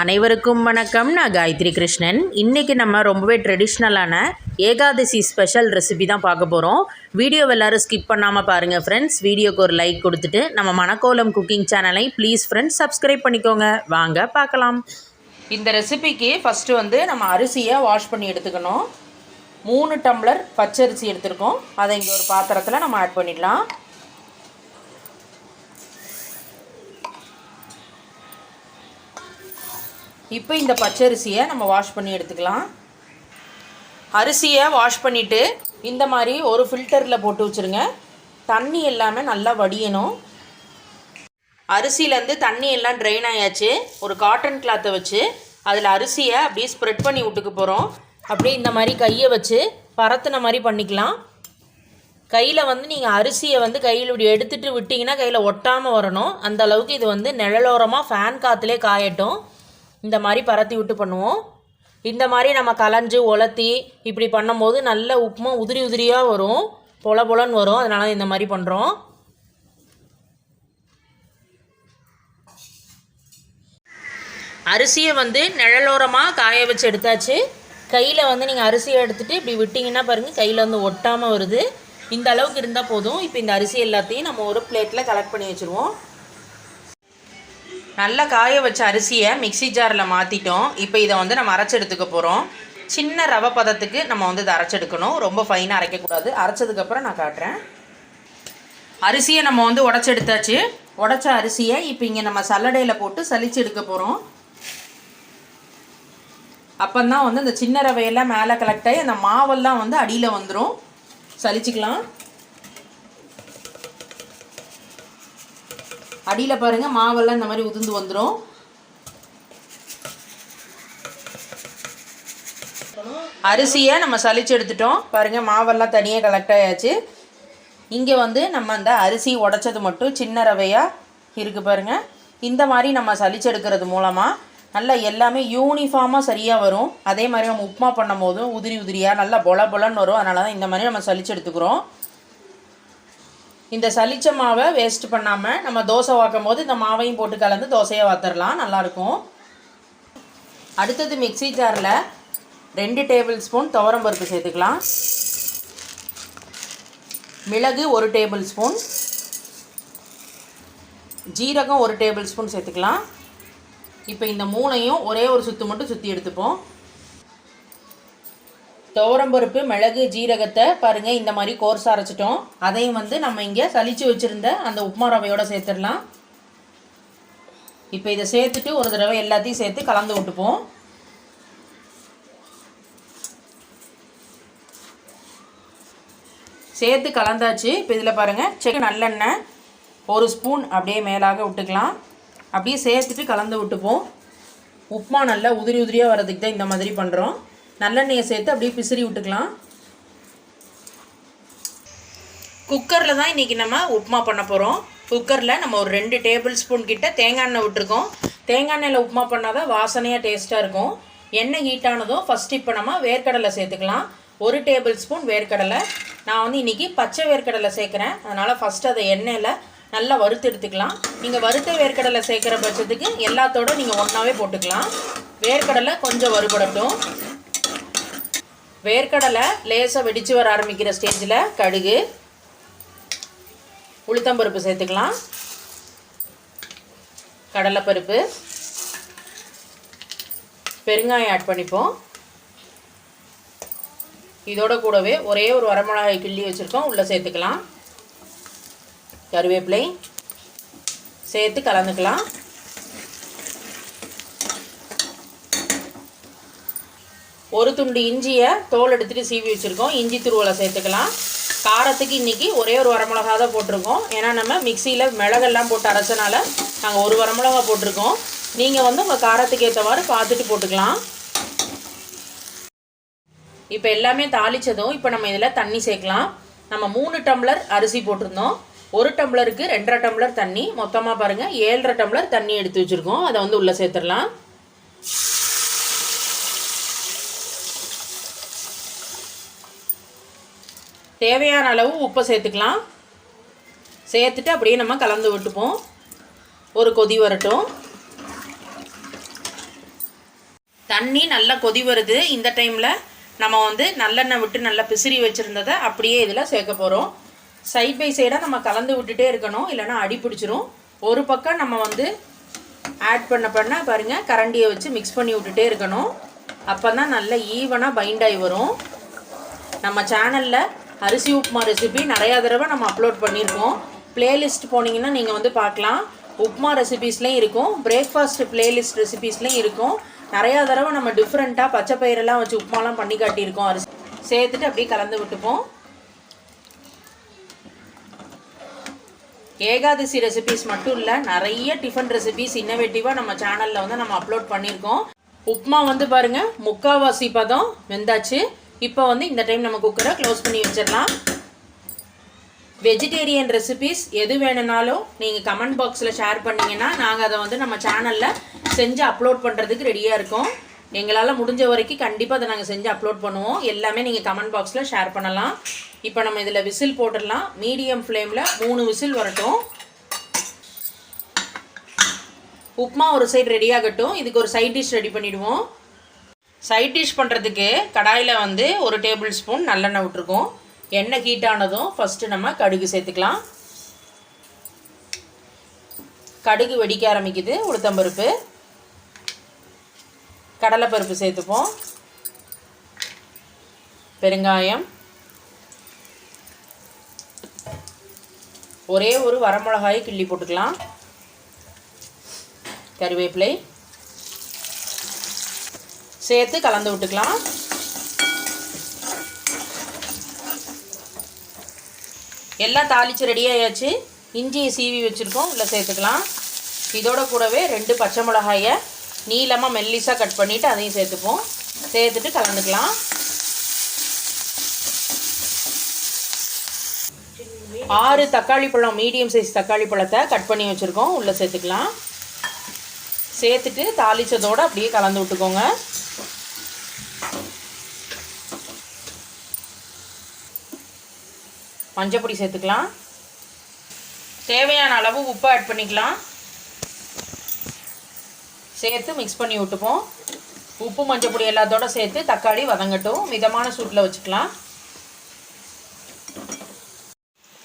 அனைவருக்கும் வணக்கம். நான் காயத்ரி கிருஷ்ணன். இன்றைக்கி நம்ம ரொம்பவே ட்ரெடிஷ்னலான ஏகாதசி ஸ்பெஷல் ரெசிபி தான் பார்க்க போகிறோம் வீடியோ எல்லோரும் ஸ்கிப் பண்ணாமல் பாருங்கள் ஃப்ரெண்ட்ஸ் வீடியோக்கு ஒரு லைக் கொடுத்துட்டு நம்ம மணக்கோலம் குக்கிங் சேனலை ப்ளீஸ் ஃப்ரெண்ட்ஸ் சப்ஸ்கிரைப் பண்ணிக்கோங்க. வாங்க பார்க்கலாம். இந்த ரெசிபிக்கு ஃபஸ்ட்டு வந்து நம்ம அரிசியை வாஷ் பண்ணி எடுத்துக்கணும். மூணு டம்ளர் பச்சரிசி எடுத்துருக்கோம். அதை இங்கே ஒரு பாத்திரத்தில் நம்ம ஆட் பண்ணிடலாம். இப்போ இந்த பச்சரிசியை நம்ம வாஷ் பண்ணி எடுத்துக்கலாம். அரிசியை வாஷ் பண்ணிவிட்டு இந்த மாதிரி ஒரு ஃபில்டரில் போட்டு வச்சுருங்க. தண்ணி எல்லாமே நல்லா வடியணும். அரிசியிலேருந்து தண்ணி எல்லாம் ட்ரெயின் ஆயாச்சு. ஒரு காட்டன் கிளாத்தை வச்சு அதில் அரிசியை அப்படியே ஸ்ப்ரெட் பண்ணி விட்டுக்க போகிறோம் அப்படியே இந்த மாதிரி கையை வச்சு பரத்துன மாதிரி பண்ணிக்கலாம். கையில் வந்து நீங்கள் அரிசியை வந்து கையில் இப்படி எடுத்துகிட்டு விட்டிங்கன்னா கையில் ஒட்டாமல் வரணும். அந்த அளவுக்கு இது வந்து நிழலோரமாக ஃபேன் காற்றுலே காயட்டும். இந்த மாதிரி பரத்தி விட்டு பண்ணுவோம். இந்த மாதிரி நம்ம கலைஞ்சு உலர்த்தி இப்படி பண்ணும்போது நல்ல உப்புமா உதிரி உதிரியாக வரும். பொல பொலன்னு வரும். அதனால இந்த மாதிரி பண்ணுறோம் அரிசியை வந்து நிழலோரமாக காய வச்சு எடுத்தாச்சு. கையில் வந்து நீங்கள் அரிசியை எடுத்துகிட்டு இப்படி விட்டிங்கன்னா பாருங்கள் கையில் வந்து ஒட்டாமல் வருது. இந்த அளவுக்கு இருந்தால் போதும். இப்போ இந்த அரிசி எல்லாத்தையும் நம்ம ஒரு பிளேட்டில் கலெக்ட் பண்ணி வச்சுருவோம். நல்லா காய வச்ச அரிசியை மிக்சி ஜாரில் மாற்றிட்டோம் இப்போ இதை வந்து நம்ம அரைச்சி எடுத்துக்க போகிறோம் சின்ன ரவை பதத்துக்கு நம்ம வந்து இதை அரைச்செடுக்கணும். ரொம்ப ஃபைனாக அரைக்கக்கூடாது. அரைச்சதுக்கப்புறம் நான் காட்டுறேன். அரிசியை நம்ம வந்து உடச்சி எடுத்தாச்சு உடச்ச அரிசியை இப்போ இங்கே நம்ம சல்லடையில் போட்டு சலிச்சு எடுக்க போகிறோம் அப்போந்தான் வந்து இந்த சின்ன ரவையெல்லாம் மேலே கலெக்ட் ஆகி அந்த மாவெல்லாம் வந்து அடியில் வந்துடும் சலிச்சிக்கலாம். அடியில் பாருங்கள் மாவெல்லாம் இந்த மாதிரி உதிர்ந்து வந்துடும் அரிசியை நம்ம சளிச்சு எடுத்துட்டோம். பாருங்கள் மாவெல்லாம் தனியாக கலெக்ட் ஆயாச்சு. இங்கே வந்து நம்ம அந்த அரிசி உடச்சது மட்டும் சின்ன ரவையாக இருக்குது பாருங்கள் இந்த மாதிரி நம்ம சலிச்செடுக்கிறது மூலமாக நல்லா எல்லாமே யூனிஃபார்மாக சரியாக வரும். அதே மாதிரி நம்ம உப்புமா பண்ணும் போதும் உதிரி உதிரியாக நல்லா பொல பொலன்னு வரும். அதனால தான் இந்த மாதிரி நம்ம சளிச்சு எடுத்துக்கிறோம். இந்த சளிச்ச மாவை வேஸ்ட் பண்ணாமல் நம்ம தோசை வாக்கும் போது இந்த மாவையும் போட்டு கலந்து தோசையை வாத்துடலாம் நல்லாயிருக்கும். அடுத்தது மிக்சி ஜாரில் ரெண்டு டேபிள் ஸ்பூன் துவரம்பருப்பு சேர்த்துக்கலாம். மிளகு ஒரு டேபிள் ஸ்பூன். ஜீரகம் ஒரு டேபிள் ஸ்பூன் சேர்த்துக்கலாம். இப்போ இந்த மூணையும் ஒரே ஒரு சுற்று மட்டும் சுற்றி எடுத்துப்போம். துவரம்பருப்பு மிளகு ஜீரகத்தை பாருங்கள் இந்த மாதிரி கோர்ஸ் அரைச்சிட்டோம். அதையும் வந்து நம்ம இங்கே சளிச்சு வச்சுருந்த அந்த உப்புமா ரவையோடு சேர்த்துடலாம். இப்போ இதை சேர்த்துட்டு ஒரு தடவை எல்லாத்தையும் சேர்த்து கலந்து விட்டுப்போம். சேர்த்து கலந்தாச்சு. இப்போ இதில் பாருங்கள் செக் நல்லெண்ணெய் ஒரு ஸ்பூன் அப்படியே மேலாக விட்டுக்கலாம். அப்படியே சேர்த்துட்டு கலந்து விட்டுப்போம். உப்புமா நல்லா உதிரி உதிரியாக வர்றதுக்கு தான் இந்த மாதிரி பண்ணுறோம் நல்லெண்ணெயை சேர்த்து அப்படியே பிசிறி விட்டுக்கலாம். குக்கரில் தான் இன்றைக்கி நம்ம உப்புமா பண்ண போகிறோம் குக்கரில் நம்ம ஒரு ரெண்டு டேபிள் ஸ்பூன் கிட்ட தேங்காய் எண்ணெய் விட்டுருக்கோம். தேங்காய் எண்ணெயில் உப்புமா பண்ணால் தான் வாசனையாக டேஸ்ட்டாக இருக்கும். எண்ணெய் ஹீட்டானதும் ஃபஸ்ட் இப்போ நம்ம வேர்க்கடலை சேர்த்துக்கலாம். ஒரு டேபிள் ஸ்பூன் வேர்க்கடலை. நான் வந்து இன்றைக்கி பச்சை வேர்க்கடலை சேர்க்குறேன். அதனால் ஃபஸ்ட்டு அதை எண்ணெயில் நல்லா வறுத்து எடுத்துக்கலாம். நீங்கள் வறுத்த வேர்க்கடலை சேர்க்குற பட்சத்துக்கு எல்லாத்தோட நீங்கள் ஒன்றாவே போட்டுக்கலாம். வேர்க்கடலை கொஞ்சம் வறுபடட்டும். வேர்க்கடலை லேசாக வெடித்து வர ஆரம்பிக்கிற ஸ்டேஜில் கடுகு உளுத்தம்பருப்பு சேர்த்துக்கலாம். கடலைப்பருப்பு. பெருங்காயம் ஆட் பண்ணிப்போம். இதோட கூடவே ஒரே ஒரு வரமிளகாய் கிள்ளி வச்சுருக்கோம். உள்ளே சேர்த்துக்கலாம். கருவேப்பிலை சேர்த்து கலந்துக்கலாம். ஒரு துண்டு இஞ்சியை தோல் எடுத்துகிட்டு சீவி வச்சுருக்கோம். இஞ்சி துருவலை சேர்த்துக்கலாம். காரத்துக்கு இன்றைக்கி ஒரே ஒரு வரமிளகா தான் போட்டிருக்கோம். ஏன்னா நம்ம மிக்சியில் மிளகெல்லாம் போட்டு அரைச்சனால நாங்கள் ஒரு வரமிளகா போட்டிருக்கோம். நீங்கள் வந்து உங்கள் காரத்துக்கு ஏற்றவாறு பார்த்துட்டு போட்டுக்கலாம். இப்போ எல்லாமே தாளித்ததும் இப்போ நம்ம இதில் தண்ணி சேர்க்கலாம். நம்ம மூணு டம்ளர் அரிசி போட்டிருந்தோம். ஒரு டம்ளருக்கு ரெண்டரை டம்ளர் தண்ணி. மொத்தமாக பாருங்கள் ஏழரை டம்ளர் தண்ணி எடுத்து வச்சுருக்கோம். அதை வந்து உள்ளே சேர்த்துடலாம். தேவையான அளவு உப்பை சேர்த்துக்கலாம். சேர்த்துட்டு அப்படியே நம்ம கலந்து விட்டுப்போம். ஒரு கொதி வரட்டும். தண்ணி நல்லா கொதி வருது. இந்த டைமில் நம்ம வந்து நல்லெண்ணெய் விட்டு நல்லா பிசிறி வச்சுருந்ததை அப்படியே இதில் சேர்க்க போகிறோம் சைட் பை சைடாக நம்ம கலந்து விட்டுட்டே இருக்கணும். இல்லைன்னா அடி பிடிச்சிரும். ஒரு பக்கம் நம்ம வந்து ஆட் பண்ண பண்ண பாருங்கள் கரண்டியை வச்சு மிக்ஸ் பண்ணி விட்டுட்டே இருக்கணும். அப்போ தான் நல்ல ஈவனாக பைண்ட் ஆகி வரும். நம்ம சேனலில் அரிசி உப்புமா ரெசிபி நிறையா தடவை நம்ம அப்லோட் பண்ணியிருக்கோம். பிளேலிஸ்ட் போனீங்கன்னா நீங்கள் வந்து பார்க்கலாம். உப்புமா ரெசிபீஸ்லேயும் இருக்கும். பிரேக்ஃபாஸ்ட் பிளேலிஸ்ட் ரெசிபீஸ்லேயும் இருக்கும். நிறையா தடவை நம்ம டிஃப்ரெண்ட்டாக பச்சை பயிரெல்லாம் வச்சு உப்புமாலாம் பண்ணி காட்டியிருக்கோம். அரிசி சேர்த்துட்டு அப்படியே கலந்து விட்டுப்போம். ஏகாதசி ரெசிபீஸ் மட்டும் இல்லை நிறைய டிஃபன் ரெசிபீஸ் இன்னோவேட்டிவாக நம்ம சேனலில் வந்து நம்ம அப்லோட் பண்ணியிருக்கோம். உப்புமா வந்து பாருங்கள் முக்காவாசி பதம் வெந்தாச்சு. இப்போ வந்து இந்த டைம் நம்ம குக்கரை க்ளோஸ் பண்ணி வச்சிடலாம். வெஜிடேரியன் ரெசிபீஸ் எது வேணும்னாலும் நீங்கள் கமெண்ட் பாக்ஸில் ஷேர் பண்ணிங்கன்னா நாங்கள் அதை வந்து நம்ம சேனலில் செஞ்சு அப்லோட் பண்ணுறதுக்கு ரெடியாக இருக்கோம். எங்களால் முடிஞ்ச வரைக்கும் கண்டிப்பாக அதை நாங்கள் செஞ்சு அப்லோட் பண்ணுவோம். எல்லாமே நீங்கள் கமெண்ட் பாக்ஸில் ஷேர் பண்ணலாம். இப்போ நம்ம இதில் விசில் போட்டுடலாம். மீடியம் ஃப்ளேமில் மூணு விசில் வரட்டும். உப்புமா ஒரு சைடு ரெடி ஆகட்டும். இதுக்கு ஒரு சைட் டிஷ் ரெடி பண்ணிவிடுவோம் சைட் டிஷ் பண்ணுறதுக்கு கடாயில் வந்து ஒரு டேபிள் ஸ்பூன் நல்லெண்ணெய் விட்டுருக்கோம். எண்ணெய் ஹீட் ஆனதும் ஃபஸ்ட்டு நம்ம கடுகு சேர்த்துக்கலாம். கடுகு வெடிக்க ஆரம்பிக்குது. உளுத்தம்பருப்பு. கடலைப்பருப்பு சேர்த்துப்போம். பெருங்காயம். ஒரே ஒரு வரமிளகாயை கிள்ளி போட்டுக்கலாம். கருவேப்பிலை. சேர்த்து கலந்து விட்டுக்கலாம். எல்லாம் தாளித்து ரெடியாகியாச்சு இஞ்சியை சீவி வச்சுருக்கோம். உள்ளே சேர்த்துக்கலாம். இதோட கூடவே ரெண்டு பச்சை மிளகாயை நீளமாக மெல்லிஸாக கட் பண்ணிவிட்டு அதையும் சேர்த்துப்போம். சேர்த்துட்டு கலந்துக்கலாம். ஆறு தக்காளி பழம் மீடியம் சைஸ் தக்காளி பழத்தை கட் பண்ணி வச்சுருக்கோம். உள்ளே சேர்த்துக்கலாம். சேர்த்துட்டு தாளித்ததோடு அப்படியே கலந்து விட்டுக்கோங்க. மஞ்சப்பொடி சேர்த்துக்கலாம். தேவையான அளவு உப்பு ஆட் பண்ணிக்கலாம். சேர்த்து மிக்ஸ் பண்ணி விட்டுப்போம். உப்பு மஞ்சப்பொடி எல்லாத்தோட சேர்த்து தக்காளி வதங்கட்டும். மிதமான சூட்டில் வச்சுக்கலாம்.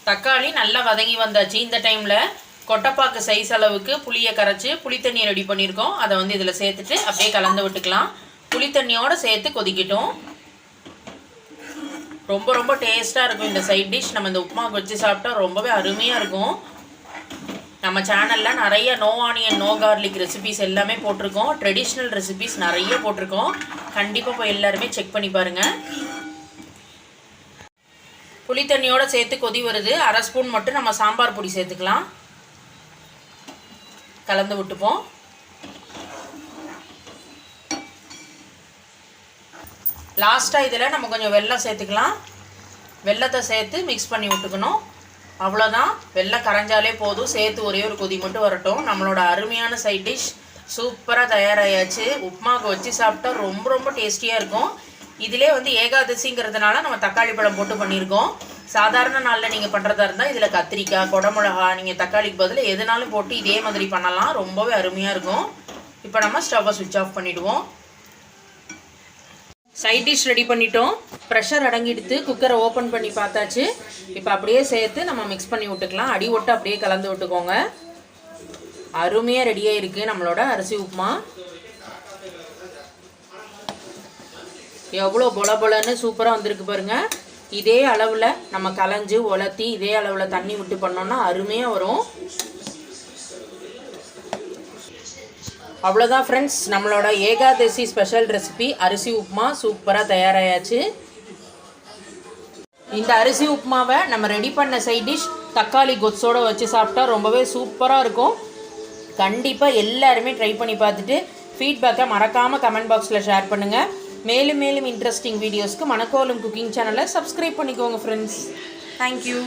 தக்காளி நல்லா வதங்கி வந்தாச்சு இந்த டைமில் கொட்டைப்பாக்கு சைஸ் அளவுக்கு புளியை கரைச்சி புளித்தண்ணியை ரெடி பண்ணியிருக்கோம். அதை வந்து இதில் சேர்த்துட்டு அப்படியே கலந்து விட்டுக்கலாம். புளித்தண்ணியோடு சேர்த்து கொதிக்கட்டும். ரொம்ப ரொம்ப டேஸ்ட்டாக இருக்கும் இந்த சைட் டிஷ். நம்ம இந்த உப்புமா வச்சு சாப்பிட்டா ரொம்பவே அருமையாக இருக்கும். நம்ம சேனலில் நிறைய no onion no garlic recipes எல்லாமே போட்டிருக்கோம். ட்ரெடிஷ்னல் ரெசிபிஸ் நிறைய போட்டிருக்கோம். கண்டிப்பாக போய் எல்லாருமே செக் பண்ணி பாருங்கள் புளி தண்ணியோடு சேர்த்து கொதி வருது. அரை ஸ்பூன் மட்டும் நம்ம சாம்பார் பொடி சேர்த்துக்கலாம். கலந்து விட்டுப்போம். லாஸ்ட்டாக இதில் நம்ம கொஞ்சம் வெள்ளம் சேர்த்துக்கலாம். வெல்லத்தை சேர்த்து மிக்ஸ் பண்ணி விட்டுக்கணும். அவ்வளோதான் வெள்ளம் கரைஞ்சாலே போதும். சேர்த்து ஒரே ஒரு கொதி மட்டும் வரட்டும். நம்மளோட அருமையான சைட் டிஷ் சூப்பராக தயாராகியாச்சு உப்புமாவுக்கு வச்சு சாப்பிட்டா ரொம்ப ரொம்ப டேஸ்டியாக இருக்கும். இதிலே வந்து ஏகாதசிங்கிறதுனால நம்ம தக்காளி பழம் போட்டு பண்ணியிருக்கோம். சாதாரண நாளில் நீங்கள் பண்ணுறதா இருந்தால் இதில் கத்திரிக்காய் குடமிளகா நீங்கள் தக்காளிக்கு பதில் எதுனாலும் போட்டு இதே மாதிரி பண்ணலாம். ரொம்பவே அருமையாக இருக்கும். இப்போ நம்ம ஸ்டவ்வை சுவிட்ச் ஆஃப் பண்ணிவிடுவோம் சைட் டிஷ் ரெடி பண்ணிட்டோம். ப்ரெஷர் அடங்கிடுத்து குக்கரை ஓப்பன் பண்ணி பார்த்தாச்சு. இப்போ அப்படியே சேர்த்து நம்ம மிக்ஸ் பண்ணி விட்டுக்கலாம். அடி ஒட்டு அப்படியே கலந்து விட்டுக்கோங்க. அருமையாக ரெடியாக இருக்குது நம்மளோட அரிசி உப்புமா. எவ்வளோ பொல பொலன்னு சூப்பராக வந்திருக்கு பாருங்கள் இதே அளவில் நம்ம கலைஞ்சு உலர்த்தி இதே அளவில் தண்ணி விட்டு பண்ணோன்னா அருமையாக வரும். அவ்வளோதான் ஃப்ரெண்ட்ஸ் நம்மளோட ஏகாதசி ஸ்பெஷல் ரெசிபி அரிசி உப்புமா சூப்பராக தயாராகியாச்சு இந்த அரிசி உப்புமாவை நம்ம ரெடி பண்ண சைட் டிஷ் தக்காளி கொத்ஸோடு வச்சு சாப்பிட்டா ரொம்பவே சூப்பராக இருக்கும். கண்டிப்பாக எல்லாருமே ட்ரை பண்ணி பார்த்துட்டு ஃபீட்பேக்கை மறக்காமல் கமெண்ட் பாக்ஸில் ஷேர் பண்ணுங்கள் மேலும் மேலும் இன்ட்ரெஸ்டிங் வீடியோஸ்க்கு மணக்கோலம் குக்கிங் சேனலை சப்ஸ்கிரைப் பண்ணிக்கோங்க ஃப்ரெண்ட்ஸ் தேங்க்யூ